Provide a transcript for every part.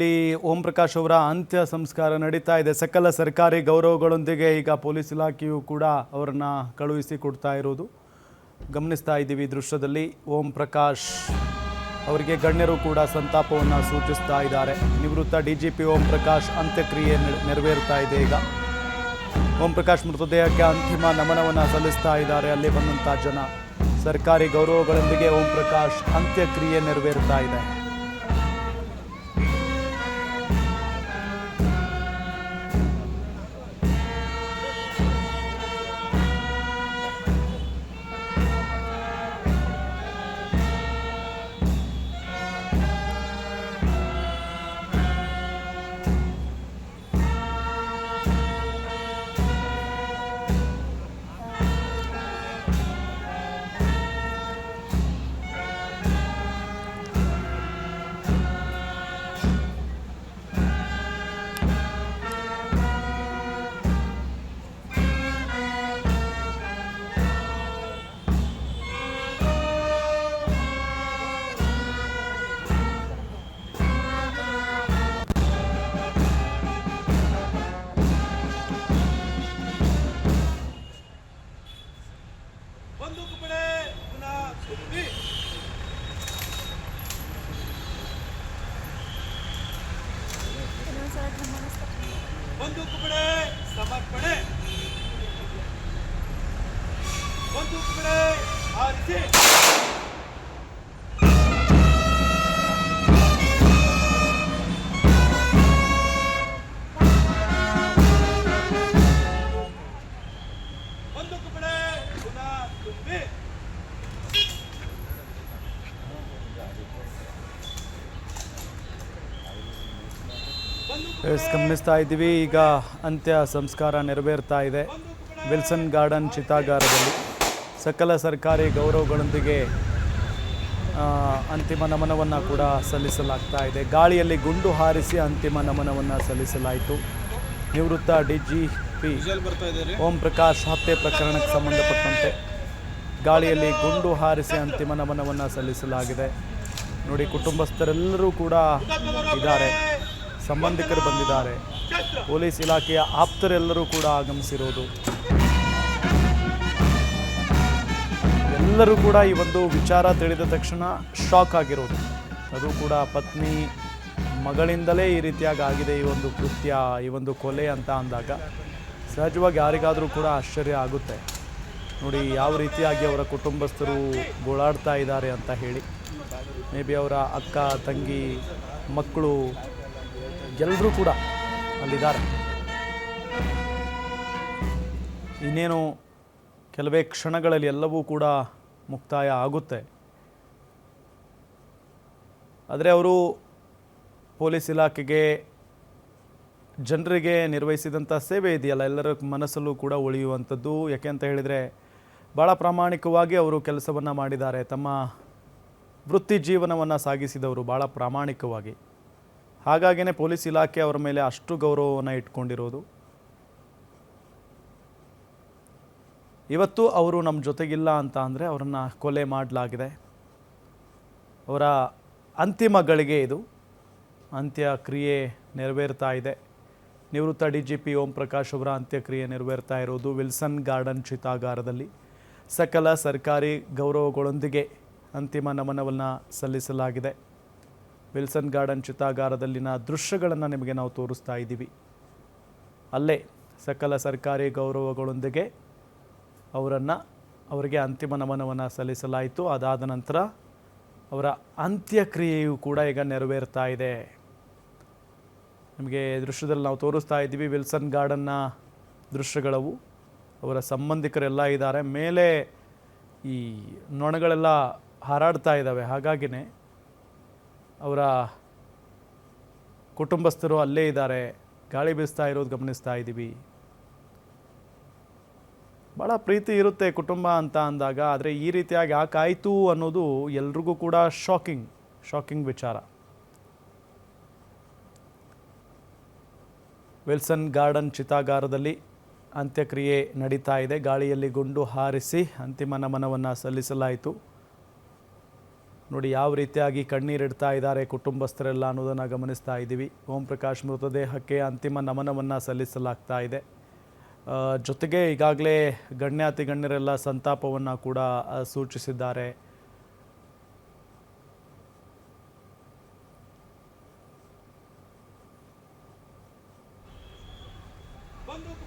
ಗಾಳಿಯಲ್ಲಿ ಓಂ ಪ್ರಕಾಶ್ ಅವರ ಅಂತ್ಯ ಸಂಸ್ಕಾರ ನಡೀತಾ ಇದೆ. ಸಕಲ ಸರ್ಕಾರಿ ಗೌರವಗಳೊಂದಿಗೆ ಈಗ ಪೊಲೀಸ್ ಇಲಾಖೆಯು ಕೂಡ ಅವರನ್ನ ಕಳುಹಿಸಿ ಕೊಡ್ತಾ ಇರೋದು. ಗಮನಿಸ್ತಾ ಇದ್ದೀವಿ ದೃಶ್ಯದಲ್ಲಿ. ಓಂ ಪ್ರಕಾಶ್ ಅವರಿಗೆ ಗಣ್ಯರು ಕೂಡ ಸಂತಾಪವನ್ನು ಸೂಚಿಸ್ತಾ ಇದ್ದಾರೆ. ನಿವೃತ್ತ D G P Om Prakash ಅಂತ್ಯಕ್ರಿಯೆ ನೆರ- ನೆರವೇರ್ತಾ ಇದೆ ಈಗ. ಓಂ ಪ್ರಕಾಶ್ ಮೃತದೇಹಕ್ಕೆ ಅಂತಿಮ ನಮನವನ್ನು ಸಲ್ಲಿಸ್ತಾ ಇದ್ದಾರೆ. ಅಲ್ಲಿ ಬಂದಂಥ ಜನ. ಸರ್ಕಾರಿ ಗೌರವಗಳೊಂದಿಗೆ ಓಂ ಪ್ರಕಾಶ್ ಅಂತ್ಯಕ್ರಿಯೆ ನೆರವೇರ್ತಾ ಇದೆ. ಬಂದೂಕು ಬಿಡೆ ಪುನಃ ಸುದ್ದಿ. ಬಂದೂಕು ಬಿಡೆ ಸಮರ್ಪಣೆ. ಬಂದೂಕು ಗಮನಿಸ್ತಾ ಇದ್ದೀವಿ. ಈಗ ಅಂತ್ಯ ಸಂಸ್ಕಾರ ನೆರವೇರ್ತಾ ಇದೆ. ವಿಲ್ಸನ್ ಗಾರ್ಡನ್ ಚಿತಾಗಾರದಲ್ಲಿ. ಸಕಲ ಸರ್ಕಾರಿ ಗೌರವಗಳೊಂದಿಗೆ ಅಂತಿಮ ನಮನವನ್ನು ಕೂಡ ಸಲ್ಲಿಸಲಾಗ್ತಾ ಇದೆ. ಗಾಳಿಯಲ್ಲಿ ಗುಂಡು ಹಾರಿಸಿ ಅಂತಿಮ ನಮನವನ್ನು ಸಲ್ಲಿಸಲಾಯಿತು. ನಿವೃತ್ತ D G P Om Prakash ಹತ್ಯೆ ಪ್ರಕರಣಕ್ಕೆ ಸಂಬಂಧಪಟ್ಟಂತೆ ಗಾಳಿಯಲ್ಲಿ ಗುಂಡು ಹಾರಿಸಿ ಅಂತಿಮ ನಮನವನ್ನು ಸಲ್ಲಿಸಲಾಗಿದೆ. ನೋಡಿ, ಕುಟುಂಬಸ್ಥರೆಲ್ಲರೂ ಕೂಡ ಇದ್ದಾರೆ. ಸಂಬಂಧಿಕರು ಬಂದಿದ್ದಾರೆ. ಪೊಲೀಸ್ ಇಲಾಖೆಯ ಆಪ್ತರೆಲ್ಲರೂ ಕೂಡ ಆಗಮಿಸಿರೋದು. ಎಲ್ಲರೂ ಕೂಡ ಈ ಒಂದು ವಿಚಾರ ತಿಳಿದ ತಕ್ಷಣ ಶಾಕ್ ಆಗಿರೋದು. ಅದು ಕೂಡ ಪತ್ನಿ ಮಗಳಿಂದಲೇ ಈ ರೀತಿಯಾಗಿ ಆಗಿದೆ ಈ ಒಂದು ಕೃತ್ಯ, ಈ ಒಂದು ಕೊಲೆ ಅಂತ ಅಂದಾಗ. ಸಹಜವಾಗಿ ಯಾರಿಗಾದರೂ ಕೂಡ ಆಶ್ಚರ್ಯ ಆಗುತ್ತೆ. ನೋಡಿ, ಯಾವ ರೀತಿಯಾಗಿ ಅವರ ಕುಟುಂಬಸ್ಥರು ಗೋಳಾಡ್ತಾ ಇದ್ದಾರೆ ಅಂತ ಹೇಳಿ. ಮೇ ಬಿ ಅವರ ಅಕ್ಕ, ತಂಗಿ, ಮಕ್ಕಳು ಎಲ್ಲರೂ ಕೂಡ ಅಲ್ಲಿದ್ದಾರೆ. ಇನ್ನೇನು ಕೆಲವೇ ಕ್ಷಣಗಳಲ್ಲಿ ಎಲ್ಲವೂ ಕೂಡ ಮುಕ್ತಾಯ ಆಗುತ್ತೆ. ಆದರೆ ಅವರು ಪೊಲೀಸ್ ಇಲಾಖೆಗೆ ಜನರಿಗೆ ನಿರ್ವಹಿಸಿದಂಥ ಸೇವೆ ಇದೆಯಲ್ಲ, ಎಲ್ಲರ ಮನಸ್ಸಲ್ಲೂ ಕೂಡ ಉಳಿಯುವಂಥದ್ದು. ಯಾಕೆ ಅಂತ ಹೇಳಿದರೆ ಭಾಳ ಪ್ರಾಮಾಣಿಕವಾಗಿ ಅವರು ಕೆಲಸವನ್ನು ಮಾಡಿದ್ದಾರೆ. ತಮ್ಮ ವೃತ್ತಿ ಜೀವನವನ್ನು ಸಾಗಿಸಿದವರು ಭಾಳ ಪ್ರಾಮಾಣಿಕವಾಗಿ. ಹಾಗಾಗಿನೇ ಪೊಲೀಸ್ ಇಲಾಖೆ ಅವರ ಮೇಲೆ ಅಷ್ಟು ಗೌರವವನ್ನು ಇಟ್ಕೊಂಡಿರೋದು. ಇವತ್ತು ಅವರು ನಮ್ಮ ಜೊತೆಗಿಲ್ಲ ಅಂತ ಅಂದರೆ ಅವರನ್ನು ಕೊಲೆ ಮಾಡಲಾಗಿದೆ. ಅವರ ಅಂತಿಮ ಗಳಿಗೆ ಇದು. ಅಂತ್ಯಕ್ರಿಯೆ ನೆರವೇರ್ತಾ ಇದೆ. ನಿವೃತ್ತ D G P Om Prakash ಅವರ ಅಂತ್ಯಕ್ರಿಯೆ ನೆರವೇರ್ತಾ ಇರೋದು ವಿಲ್ಸನ್ ಗಾರ್ಡನ್ ಚಿತಾಗಾರದಲ್ಲಿ. ಸಕಲ ಸರ್ಕಾರಿ ಗೌರವಗಳೊಂದಿಗೆ ಅಂತಿಮ ನಮನವನ್ನು ಸಲ್ಲಿಸಲಾಗಿದೆ. ವಿಲ್ಸನ್ ಗಾರ್ಡನ್ ಚಿತಾಗಾರದಲ್ಲಿನ ದೃಶ್ಯಗಳನ್ನು ನಿಮಗೆ ನಾವು ತೋರಿಸ್ತಾ ಇದ್ದೀವಿ. ಅಲ್ಲೇ ಸಕಲ ಸರ್ಕಾರಿ ಗೌರವಗಳೊಂದಿಗೆ ಅವರನ್ನು, ಅವರಿಗೆ ಅಂತಿಮ ನಮನವನ್ನು ಸಲ್ಲಿಸಲಾಯಿತು. ಅದಾದ ನಂತರ ಅವರ ಅಂತ್ಯಕ್ರಿಯೆಯು ಕೂಡ ಈಗ ನೆರವೇರ್ತಾ ಇದೆ. ನಿಮಗೆ ದೃಶ್ಯದಲ್ಲಿ ನಾವು ತೋರಿಸ್ತಾ ಇದ್ದೀವಿ ವಿಲ್ಸನ್ ಗಾರ್ಡನ್ನ ದೃಶ್ಯಗಳವು. ಅವರ ಸಂಬಂಧಿಕರೆಲ್ಲ ಇದ್ದಾರೆ. ಮೇಲೆ ಈ ನೊಣಗಳೆಲ್ಲ ಹಾರಾಡ್ತಾ ಇದ್ದಾವೆ. ಹಾಗಾಗಿನೇ ಅವರ ಕುಟುಂಬಸ್ಥರು ಅಲ್ಲೇ ಇದ್ದಾರೆ. ಗಾಳಿ ಬೀಸ್ತಾ ಇರೋದು ಗಮನಿಸ್ತಾ ಇದ್ದೀವಿ. ಭಾಳ ಪ್ರೀತಿ ಇರುತ್ತೆ ಕುಟುಂಬ ಅಂತ ಅಂದಾಗ, ಆದರೆ ಈ ರೀತಿಯಾಗಿ ಯಾಕಾಯಿತು ಅನ್ನೋದು ಎಲ್ರಿಗೂ ಕೂಡ ಶಾಕಿಂಗ್ ಶಾಕಿಂಗ್ ವಿಚಾರ. ವಿಲ್ಸನ್ ಗಾರ್ಡನ್ ಚಿತಾಗಾರದಲ್ಲಿ ಅಂತ್ಯಕ್ರಿಯೆ ನಡೀತಾ ಇದೆ. ಗಾಳಿಯಲ್ಲಿ ಗುಂಡು ಹಾರಿಸಿ ಅಂತಿಮ ನಮನವನ್ನು ಸಲ್ಲಿಸಲಾಯಿತು. ನೋಡಿ, ಯಾವ ರೀತಿಯಾಗಿ ಕಣ್ಣೀರಿಡ್ತಾ ಇದ್ದಾರೆ ಕುಟುಂಬಸ್ಥರೆಲ್ಲ ಅನ್ನೋದನ್ನು ಗಮನಿಸ್ತಾ ಇದ್ದೀವಿ. ಓಂ ಪ್ರಕಾಶ್ ಮೃತದೇಹಕ್ಕೆ ಅಂತಿಮ ನಮನವನ್ನು ಸಲ್ಲಿಸಲಾಗ್ತಾ ಇದೆ. ಜೊತೆಗೆ ಈಗಾಗಲೇ ಗಣ್ಯಾತಿ ಗಣ್ಯರೆಲ್ಲ ಸಂತಾಪವನ್ನು ಕೂಡ ಸೂಚಿಸಿದ್ದಾರೆ. ಬಂದೂಕು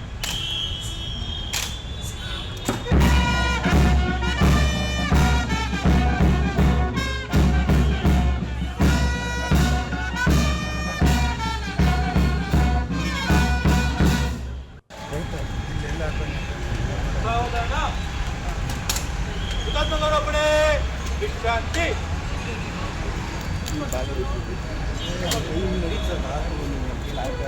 चोपडे विश्रांती। लाईफ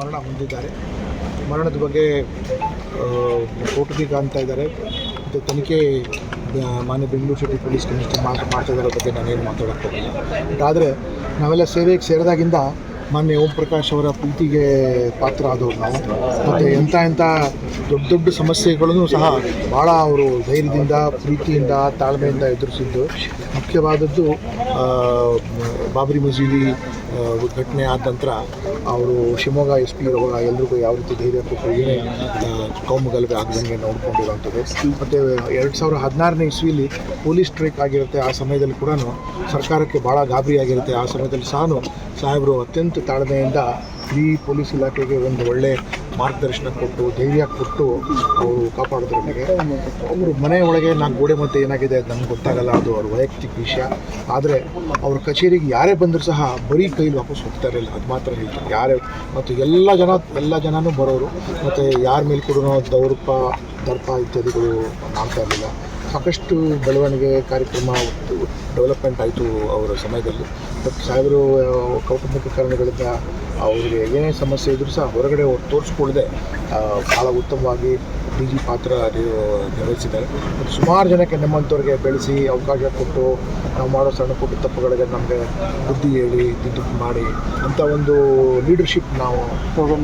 ಮರಣ ಹೊಂದಿದ್ದಾರೆ. ಮರಣದ ಬಗ್ಗೆ ಕೋರ್ಟ್ಗೆ ಕಾಣ್ತಾ ಇದ್ದಾರೆ. ಮತ್ತು ತನಿಖೆ ಮಾನ್ಯ ಬೆಂಗಳೂರು ಸಿಟಿ ಪೊಲೀಸ್ ಕಮಿಷನರ್ ಮಾತು ಮಾಡ್ತಾ ಬಗ್ಗೆ ನಾನೇನು ಮಾತಾಡೋಕ್ಕೆ ಬಟ್ ಆದರೆ ನಾವೆಲ್ಲ ಸೇವೆಗೆ ಸೇರಿದಾಗಿಂದ ಮಾನ್ಯ ಓಂ ಪ್ರಕಾಶ್ ಅವರ ಪ್ರೀತಿಗೆ ಪಾತ್ರ ಆದವರು ನಾವು. ಮತ್ತು ಎಂಥ ಎಂಥ ದೊಡ್ಡ ದೊಡ್ಡ ಸಮಸ್ಯೆಗಳನ್ನು ಸಹ ಭಾಳ ಅವರು ಧೈರ್ಯದಿಂದ, ಪ್ರೀತಿಯಿಂದ, ತಾಳ್ಮೆಯಿಂದ ಎದುರಿಸಿದ್ದು. ಮುಖ್ಯವಾದದ್ದು ಬಾಬರಿ ಮಸೀದಿ ಘಟನೆ ಆದ ನಂತರ ಅವರು ಶಿವಮೊಗ್ಗ ಎಸ್ ಪಿ ಇರುವಾಗ ಎಲ್ರಿಗೂ ಯಾವ ರೀತಿ ಧೈರ್ಯ ಕೊಟ್ಟು ಏನೇ ಆ, ಕೌಮು ಗಲಭೆ ಆಗದಂಗೆ ನೋಡ್ಕೊಂಡಿರುವಂಥದ್ದು. ಮತ್ತು ಎರಡು ಸಾವಿರ ಹದಿನಾರನೇ ಇಸ್ವಿಲಿ ಪೊಲೀಸ್ ಸ್ಟ್ರೈಕ್ ಆಗಿರುತ್ತೆ ಆ ಸಮಯದಲ್ಲಿ ಕೂಡ ಸರ್ಕಾರಕ್ಕೆ ಭಾಳ ಗಾಬರಿ ಆಗಿರುತ್ತೆ. ಆ ಸಮಯದಲ್ಲಿ ಸಹ ಸಾಹೇಬರು ಅತ್ಯಂತ ತಾಳ್ಮೆಯಿಂದ ಈ ಪೊಲೀಸ್ ಇಲಾಖೆಗೆ ಒಂದು ಒಳ್ಳೆ ಮಾರ್ಗದರ್ಶನ ಕೊಟ್ಟು, ಧೈರ್ಯ ಕೊಟ್ಟು ಅವರು ಕಾಪಾಡಿದ್ರು ನನಗೆ ಅವರು ಮನೆ ಒಳಗೆ ನಾನು ಗೋಡೆ ಮತ್ತೆ ಏನಾಗಿದೆ ಅದು ನಮ್ಗೆ ಗೊತ್ತಾಗಲ್ಲ. ಅದು ಅವ್ರ ವೈಯಕ್ತಿಕ ವಿಷಯ. ಆದರೆ ಅವ್ರ ಕಚೇರಿಗೆ ಯಾರೇ ಬಂದರೂ ಸಹ ಬರೀ ಕೈಲಿ ವಾಪಸ್ ಹೋಗ್ತಾ ಇರಲಿಲ್ಲ. ಅದು ಮಾತ್ರ ಹೇಳ್ತಾರೆ ಯಾರೇ ಮತ್ತು ಎಲ್ಲ ಜನ, ಎಲ್ಲ ಜನನೂ ಬರೋರು. ಮತ್ತು ಯಾರ ಮೇಲೆ ಕೂಡ ದೌರ್ಪ, ದರ್ಪ ಇತ್ಯಾದಿಗಳು ಮಾಡ್ತಾ ಇರಲಿಲ್ಲ. ಸಾಕಷ್ಟು ಬೆಳವಣಿಗೆ ಕಾರ್ಯಕ್ರಮ ಡೆವಲಪ್ಮೆಂಟ್ ಆಯಿತು ಅವರ ಸಮಯದಲ್ಲಿ. ಬಟ್ ಸಾವಿರ ಕೌಟುಂಬಿಕ ಕಾರಣಗಳಿಂದ ಅವರಿಗೆ ಏನೇ ಸಮಸ್ಯೆ ಇದ್ದರೂ ಸಹ ಹೊರಗಡೆ ತೋರಿಸ್ಕೊಳ್ಳದೆ ಭಾಳ ಉತ್ತಮವಾಗಿ ಡಿ ಪಾತ್ರ ನಿರ್- ನಿರ್ವಹಿಸಿದ್ದಾರೆ. ಮತ್ತು ಸುಮಾರು ಜನಕ್ಕೆ ನಮ್ಮಂಥವ್ರಿಗೆ ಬೆಳೆಸಿ ಅವಕಾಶ ಕೊಟ್ಟು ನಾವು ಮಾಡೋ ಸಣ್ಣ ಪುಟ್ಟ ತಪ್ಪುಗಳಿಗೆ ನಮಗೆ ಬುದ್ಧಿ ಹೇಳಿ ತಿದ್ದು ಮಾಡಿ ಅಂತ ಒಂದು ಲೀಡರ್ಶಿಪ್ ನಾವು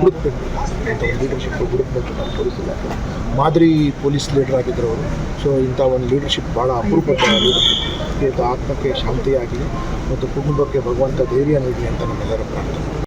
ಹುಡುಕ್ಬೇಕು. ಅಂತ ಒಂದು ಲೀಡರ್ಶಿಪ್ ಹುಡುಕ್ಬೇಕು ನಾವು ಪೊಲೀಸ್ ಮಾದರಿ ಪೊಲೀಸ್ ಲೀಡರ್ ಆಗಿದ್ದರು ಅವರು. ಸೊ ಇಂಥ ಒಂದು ಲೀಡರ್ಶಿಪ್ ಭಾಳ ಅಪರೂಪದ ಲೀಡರ್ಶಿಪ್ ಆತ್ಮಕ್ಕೆ ಶಾಂತಿಯಾಗಿ ಮತ್ತು ಕುಟುಂಬಕ್ಕೆ ಭಗವಂತ ಧೈರ್ಯ ನೀಡಲಿ ಅಂತ ನಮ್ಮೆಲ್ಲರ ಪ್ರಾರ್ಥನೆ.